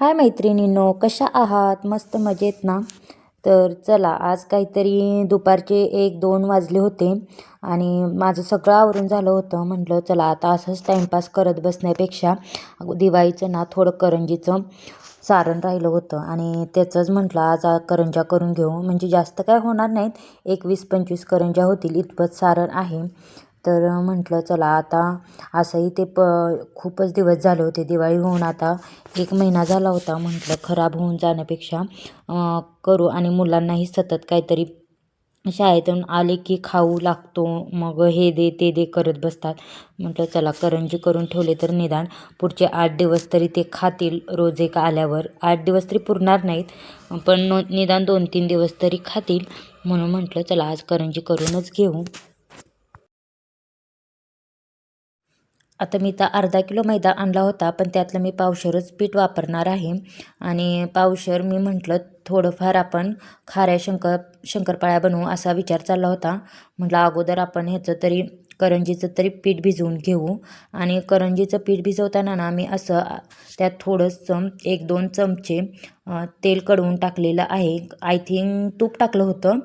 हाय मैत्रिणींनो कशा आहात? मस्त मजेत ना? तर चला आज काहीतरी दुपारचे एक दोन वाजले होते आणि माझं सगळं आवरून झालं होतं. म्हटलं चला आता असंच टाईमपास करत बसण्यापेक्षा दिवाळीचं ना थोडं करंजीचं सारण राहिलं होतं. आणि त्याचंच म्हटलं आज करंजा करंज्या करून घेऊ. म्हणजे जास्त काय होणार नाहीत. एकवीस पंचवीस करंज्या होतील. इतपत सारण आहे. तर म्हटलं चला आता असंही ते प खूपच दिवस झाले होते. दिवाळी होऊन आता एक महिना झाला होता. म्हटलं खराब होऊन जाण्यापेक्षा करू आणि मुलांनाही सतत काहीतरी शाळेतून आले की खाऊ लागतो. मग हे दे ते दे करत बसतात. म्हटलं चला करंजी करून ठेवले तर निदान. पुढचे आठ दिवस तरी ते खातील. रोज एक आल्यावर आठ दिवस तरी पुरणार नाहीत पण नो निदान दोन तीन दिवस तरी खातील. म्हणून म्हटलं चला आज करंजी करूनच घेऊ. आता मी तर अर्धा किलो मैदा आणला होता पण त्यातलं मी पावशरच पीठ वापरणार आहे. आणि पावशर मी म्हटलं थोडंफार आपण खाऱ्या शंकर शंकरपाळ्या बनवू असा विचार चालला होता. म्हटलं अगोदर आपण ह्याचं तरी करंजीचं तरी पीठ भिजवून घेऊ. आणि करंजीचं पीठ भिजवताना ना मी असं त्यात थोडंसं एक दोन चमचे तेल कडवून टाकलेलं आहे. आय थिंक तूप टाकलं होतं.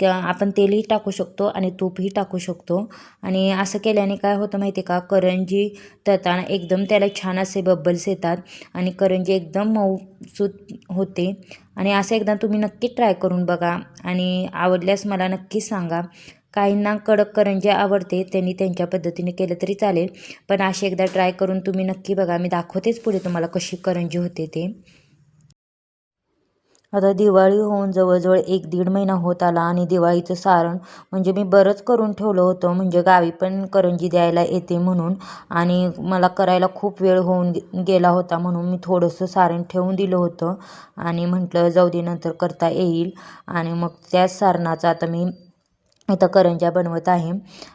त्या आपण तेलही टाकू शकतो आणि तूपही टाकू शकतो. आणि असं केल्याने काय होतं माहिती आहे का? करंजी तळताना एकदम त्याला छान असे बब्बल्स येतात आणि करंजी एकदम मऊसूत होते. आणि असं एकदा तुम्ही नक्की ट्राय करून बघा आणि आवडल्यास मला नक्की सांगा. काहींना कडक करंजी आवडते त्यांनी त्यांच्या पद्धतीने केलं तरी चालेल. पण असे एकदा ट्राय करून तुम्ही नक्की बघा मी दाखवतेच पुढे तुम्हाला कशी करंजी होते ते. आता दिवाळी होऊन जवळजवळ एक दीड महिना होत आला आणि दिवाळीचं सारण म्हणजे मी बरंच करून ठेवलं होतं म्हणजे गावी पण करंजी द्यायला येते म्हणून. आणि मला करायला खूप वेळ होऊन गेला होता म्हणून मी थोडंसं सारण ठेवून दिलं होतं. आणि म्हटलं जाऊ दे नंतर करता येईल. आणि मग त्याच सारणाचं आता मी इथं करंज्या बनवत आहे.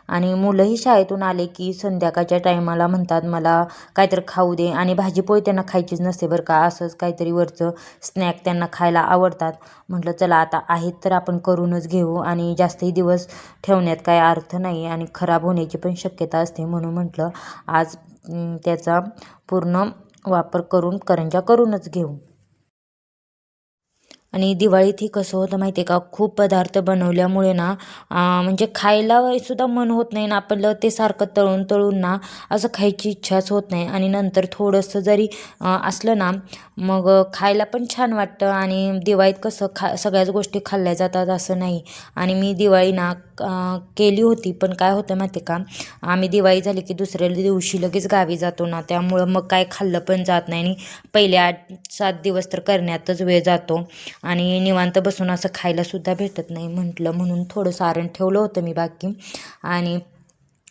आणि मुलंही शाळेतून आले की संध्याकाळच्या टायमाला म्हणतात मला काहीतरी खाऊ दे आणि भाजीपोळी त्यांना खायचीच नसते बरं का असंच काहीतरी वरचं स्नॅक त्यांना खायला आवडतात. म्हटलं चला आता आहेत तर आपण करूनच घेऊ आणि जास्तही दिवस ठेवण्यात काय अर्थ नाही आणि खराब होण्याची पण शक्यता असते. म्हणून म्हटलं आज त्याचा पूर्ण वापर करून करंज्या करूनच घेऊ. आणि दिवाळीत ही कसं होतं माहिती आहे का? खूप पदार्थ बनवल्यामुळे ना म्हणजे खायला सुद्धा मन होत नाही ना आपलं ते सारखं तळून तळून ना असं खायची इच्छाच होत नाही. आणि नंतर थोडंसं जरी असलं ना मग खायला पण छान वाटतं आणि दिवाळीत कसं खा सगळ्याच गोष्टी खाल्ल्या जातात असं नाही. आणि मी दिवाळी ना केली होती पण काय होतं माहिती आहे का? आम्ही दिवाळी झाली की दुसऱ्या दिवशी लगेच गावी जातो ना त्यामुळं मग काय खाल्लं पण जात नाही आणि पहिले आठ सात दिवस तर करण्यातच वेळ जातो आणि निवांत बसून असं खायलासुद्धा भेटत नाही म्हटलं म्हणून थोडं सारण ठेवलं होतं मी बाकी आणि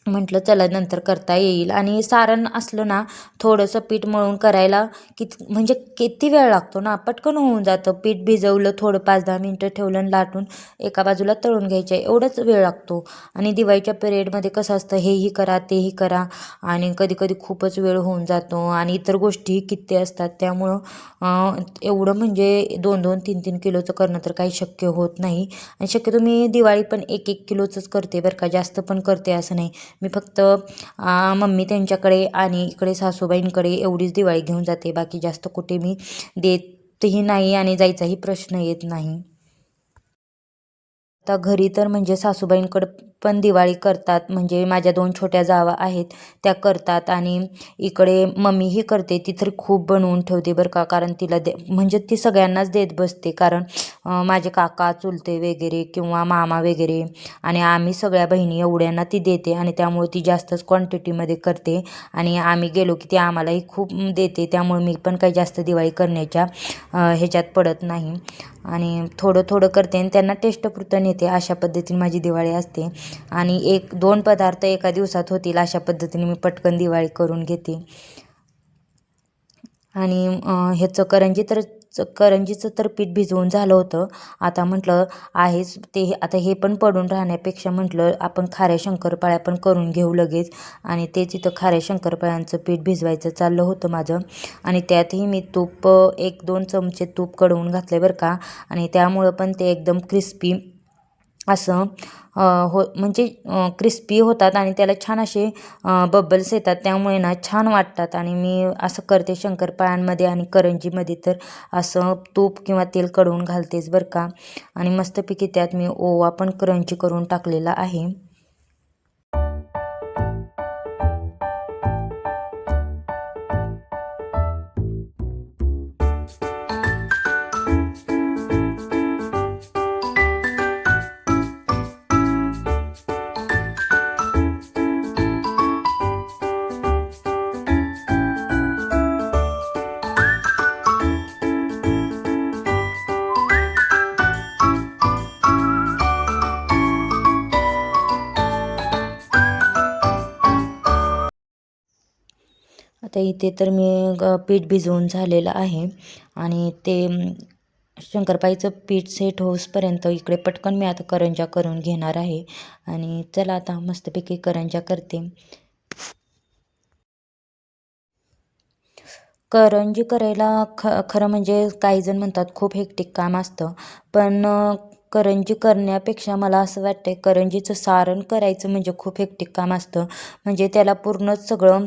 म्हटलं चला नंतर करता येईल. आणि सारण असलं ना थोडंसं पीठ मळून करायला किती म्हणजे किती वेळ लागतो ना पटकन होऊन जातं. पीठ भिजवलं थोडं पाच दहा मिनटं ठेवलं आणि लाटून एका बाजूला तळून घ्यायचं. एवढंच वेळ लागतो. आणि दिवाळीच्या पिरियडमध्ये कसं असतं हेही करा तेही करा. आणि कधी कधी खूपच वेळ होऊन जातो. आणि इतर गोष्टीही किती असतात त्यामुळं एवढं म्हणजे दोन दोन तीन तीन किलोचं करणं तर काही शक्य होत नाही. आणि शक्यतो मी दिवाळी पण एक एक किलोचंच करते बरं का. जास्त पण करते असं नाही. मी फक्त मम्मी त्यांच्याकडे आणि इकडे सासूबाईंकडे एवढीच दिवाळी घेऊन जाते. बाकी जास्त कुठे मी देतही नाही आणि जायचाही प्रश्न येत नाही. आता घरी तर म्हणजे सासूबाईंकडं पण दिवाळी करतात म्हणजे माझ्या दोन छोट्या जावा आहेत त्या करतात आणि इकडे मम्मीही करते ती तर खूप बनवून ठेवते बरं का कारण तिला दे म्हणजे ती सगळ्यांनाच देत बसते कारण माझे काका चुलते वगैरे किंवा मामा वगैरे आणि आम्ही सगळ्या बहिणी एवढ्यांना ती देते आणि त्यामुळे ती जास्तच क्वांटिटीमध्ये करते आणि आम्ही गेलो की ती आम्हालाही खूप देते त्यामुळे मी पण काही जास्त दिवाळी करण्याच्या ह्याच्यात पडत नाही. आणि थोडं थोडं करते आणि त्यांना टेस्टपुरतं येते अशा पद्धतीने माझी दिवाळी असते. आणि एक दोन पदार्थ एका दिवसात होतील अशा पद्धतीने मी पटकन दिवाळी करून घेते. आणि ह्याचं करंजी तर च- करंजीचं तर पीठ भिजवून झालं होतं. आता म्हटलं आहेच ते आता हे पण पडून राहण्यापेक्षा म्हटलं आपण खाऱ्या शंकरपाळ्या पण करून घेऊ लगेच. आणि तेच तिथं खाऱ्या शंकरपाळ्यांचं पीठ भिजवायचं चाललं होतं माझं. आणि त्यातही मी तूप एक दोन चमचे तूप कडवून घातले बरं का. आणि त्यामुळं पण ते एकदम क्रिस्पी असं हो म्हणजे क्रिस्पी होतात आणि त्याला छान असे बबल्स येतात. त्यामुळे ना छान वाटतात आणि मी असं करते शंकरपाळ्यांमध्ये आणि करंजीमध्ये तर असं तूप किंवा तेल कडवून घालतेच बरं का. आणि मस्तपैकी त्यात मी ओवा पण करंजी करून टाकलेला आहे. आता इथे तर मी पीठ भिजवून झालेलं आहे. आणि ते शंकरपाईचं पीठ सेट होसपर्यंत इकडे पटकन मी आता करंजा करून घेणार आहे. आणि चला आता मस्तपैकी करंजा करते. करंजी करायला ख खरं म्हणजे काही जण म्हणतात खूप हेक्टिक काम असतं. पण करंजी करण्यापेक्षा मला असं वाटतं करंजीचं सारण करायचं म्हणजे खूप हेक्टिक काम असतं. म्हणजे त्याला पूर्णच सगळं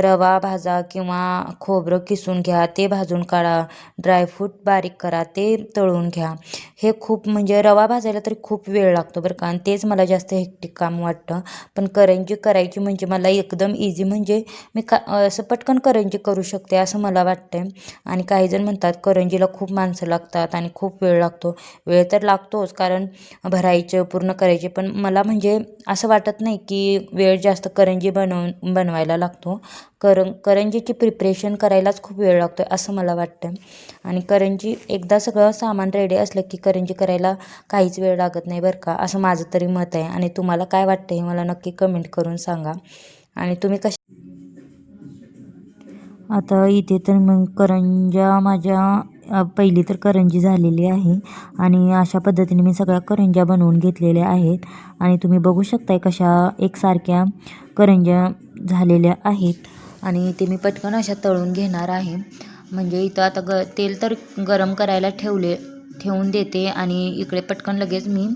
रवा भाजा किंवा खोबरं किसून घ्या ते भाजून काढा ड्रायफ्रूट बारीक करा ते तळून घ्या. हे खूप म्हणजे रवा भाजायला तरी खूप वेळ लागतो बरं का आणि तेच मला जास्त हेक्टिक काम वाटतं. पण करंजी करायची म्हणजे मला एकदम इझी म्हणजे मी का असं पटकन करंजी करू शकते असं मला वाटतं आणि काहीजण म्हणतात करंजीला खूप माणसं लागतात आणि खूप वेळ लागतो. वेळ तर लागतो कारण भरायचं पूर्ण करायचे. पण मला म्हणजे असं वाटत नाही की वेळ जास्त करंजी बनवून बनवायला लागतो. करं करंजीची प्रिपरेशन करायलाच खूप वेळ लागतो आहे असं मला वाटतं आणि करंजी एकदा सगळं सामान रेडी असलं की करंजी करायला काहीच वेळ लागत नाही बरं का असं माझं तरी मत आहे. आणि तुम्हाला काय वाटतं हे मला नक्की कमेंट करून सांगा. आणि तुम्ही कशी आता इथे तर मग करंजा माझ्या पहिली तर करंजी झालेली आहे आणि अशा पद्धतीने मी सगळ्या करंज्या बनवून घेतलेल्या आहेत. आणि तुम्ही बघू शकताय कशा एकसारख्या करंज्या झालेल्या आहेत. आणि ते मी पटकन अशा तळून घेणार आहे. म्हणजे इथं आता ग तेल तर गरम करायला ठेवले ठेवून देते आणि इकडे पटकन लगेच मी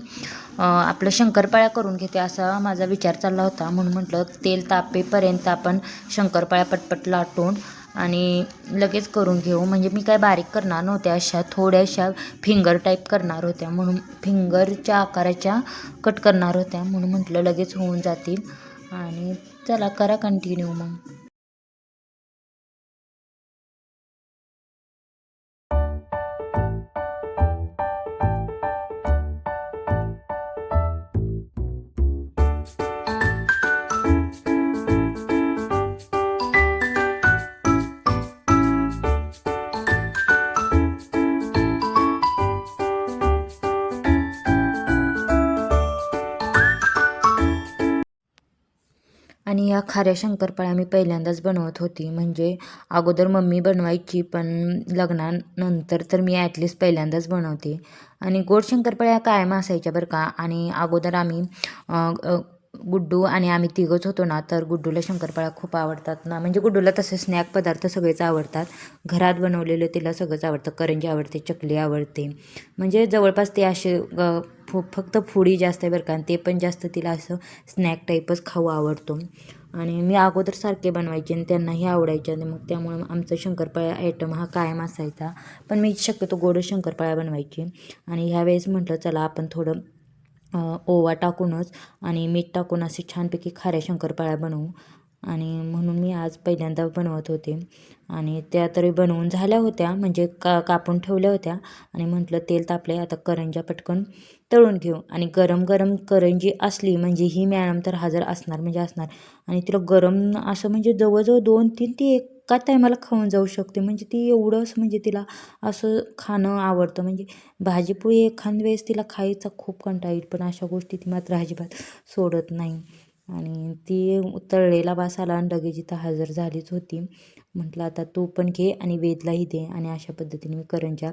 आपलं शंकरपाळ्या करून घेते असा माझा विचार चालला होता. म्हणून म्हटलं तेल तापेपर्यंत आपण शंकरपाळ्या पटपट लाटून आणि लगेच करून घेऊ. म्हणजे मी काय बारीक करणार नव्हत्या अशा थोड्याशा फिंगर टाईप करणार होत्या. म्हणून फिंगरच्या आकाराच्या कट करणार होत्या. म्हणून म्हटलं लगेच होऊन जातील. आणि चला करा कंटिन्यू मग. आणि ह्या खाऱ्या शंकरपाळ्या मी पहिल्यांदाच बनवत होती. म्हणजे अगोदर मम्मी बनवायची पण लग्नानंतर तर मी ॲटलिस्ट पहिल्यांदाच बनवते. आणि गोड शंकरपाळ्या कायम असायच्या बरं का. आणि अगोदर आम्ही गुड्डू आणि आम्ही तिघंच होतो ना तर गुड्डूला शंकरपाळ्या खूप आवडतात ना. म्हणजे गुड्डूला तसे स्नॅक पदार्थ सगळेच आवडतात. घरात बनवलेलं तिला सगळंच आवडतं. करंजी आवडते चकली आवडते. म्हणजे जवळपास ते असे फु फक्त फुडी जास्त आहे बरं का आणि ते पण जास्त तिला असं स्नॅक टाईपच खाऊ आवडतो. आणि मी अगोदर सारखे बनवायचे आणि त्यांनाही आवडायचे आणि मग त्यामुळे आमचा शंकरपाळ्या आयटम हा कायम असायचा. पण मी शक्यतो गोड शंकरपाळ्या बनवायची. आणि ह्यावेळेस म्हटलं चला आपण थोडं ओवा टाकूनच आणि मीठ टाकून असे छानपैकी खाऱ्या शंकरपाळ्या बनवू. आणि म्हणून मी आज पहिल्यांदा बनवत होते. आणि त्या तरी बनवून झाल्या होत्या म्हणजे का कापून ठेवल्या होत्या. आणि म्हटलं तेल तापले आता करंजा पटकन तळून घेऊ आणि गरम गरम करंजी असली म्हणजे ही मॅडम तर हजर असणार म्हणजे असणार. आणि तिला गरम असं म्हणजे जवळजवळ दोन तीन ती एका टायमाला खाऊन जाऊ शकते. म्हणजे ती एवढं असं म्हणजे तिला असं खाणं आवडतं. म्हणजे भाजीपोळी एखाद वेळेस तिला खायचा खूप कंटाळा येईल पण अशा गोष्टी ती मात्र अजिबात सोडत नाही. आणि ती तळलेला वास आला आणि लगेच इथं हजर झालीच होती. म्हटलं आता तू पण घे आणि वेदलाही दे. आणि अशा पद्धतीने मी करंजा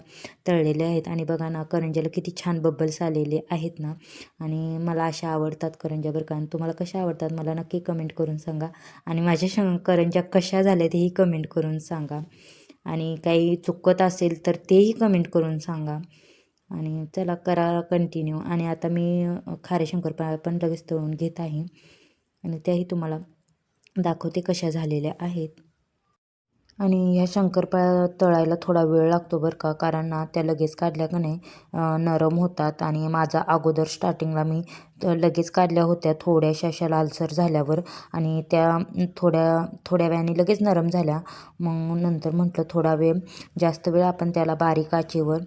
तळलेल्या आहेत. आणि बघा ना करंजाला किती छान बब्बल्स आलेले आहेत ना. आणि मला अशा आवडतात करंजा बरं का. तुम्हाला कशा आवडतात मला नक्की कमेंट करून सांगा. आणि माझ्या श करंजा कशा झाल्या तेही कमेंट करून सांगा. आणि काही चुकत असेल तर तेही कमेंट करून सांगा. आणि चला करा कंटिन्यू आणि आता मी खारे शंकरपाळ्या पण लगेच तळून घेत आहे. आणि त्याही तुम्हाला दाखवते कशा झालेल्या आहेत. आणि ह्या शंकरपाळ्या तळायला थोडा वेळ लागतो बरं का कारण ना त्या लगेच काढल्या का नाही नरम होतात. आणि माझा अगोदर स्टार्टिंगला मी लगेच काढल्या होत्या थोड्याशा अशा लालसर झाल्यावर. आणि त्या थोड्या थोड्या वेळाने लगेच नरम झाल्या. मग नंतर म्हटलं थोडा वेळ जास्त वेळ आपण त्याला बारीक आचेवर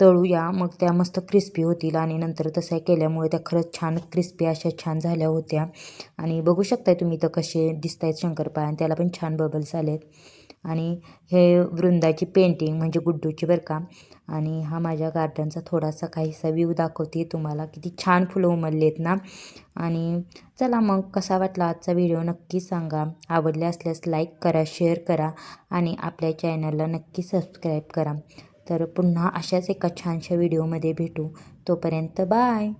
तळूया. मग त्या मस्त क्रिस्पी होतील आणि नंतर तसं केल्यामुळे त्या खरंच छान क्रिस्पी अशा छान झाल्या होत्या. आणि बघू शकताय तुम्ही तर कसे दिसत आहेत शंकरपाळ आणि त्याला पण छान बबल्स आलेत. आणि हे वृंदाची पेंटिंग म्हणजे गुड्डूची बरं का. आणि हा माझ्या गार्डनचा थोडासा काहीसा व्ह्यू दाखवते तुम्हाला. किती छान फुलं उमललेत ना. आणि चला मग कसा वाटला आजचा व्हिडिओ नक्की सांगा. आवडले असल्यास लाईक करा शेअर करा आणि आपल्या चॅनलला नक्की सबस्क्राईब करा. तर पुन्हा अशाच एका छानशा व्हिडिओमध्ये भेटू. तोपर्यंत बाय.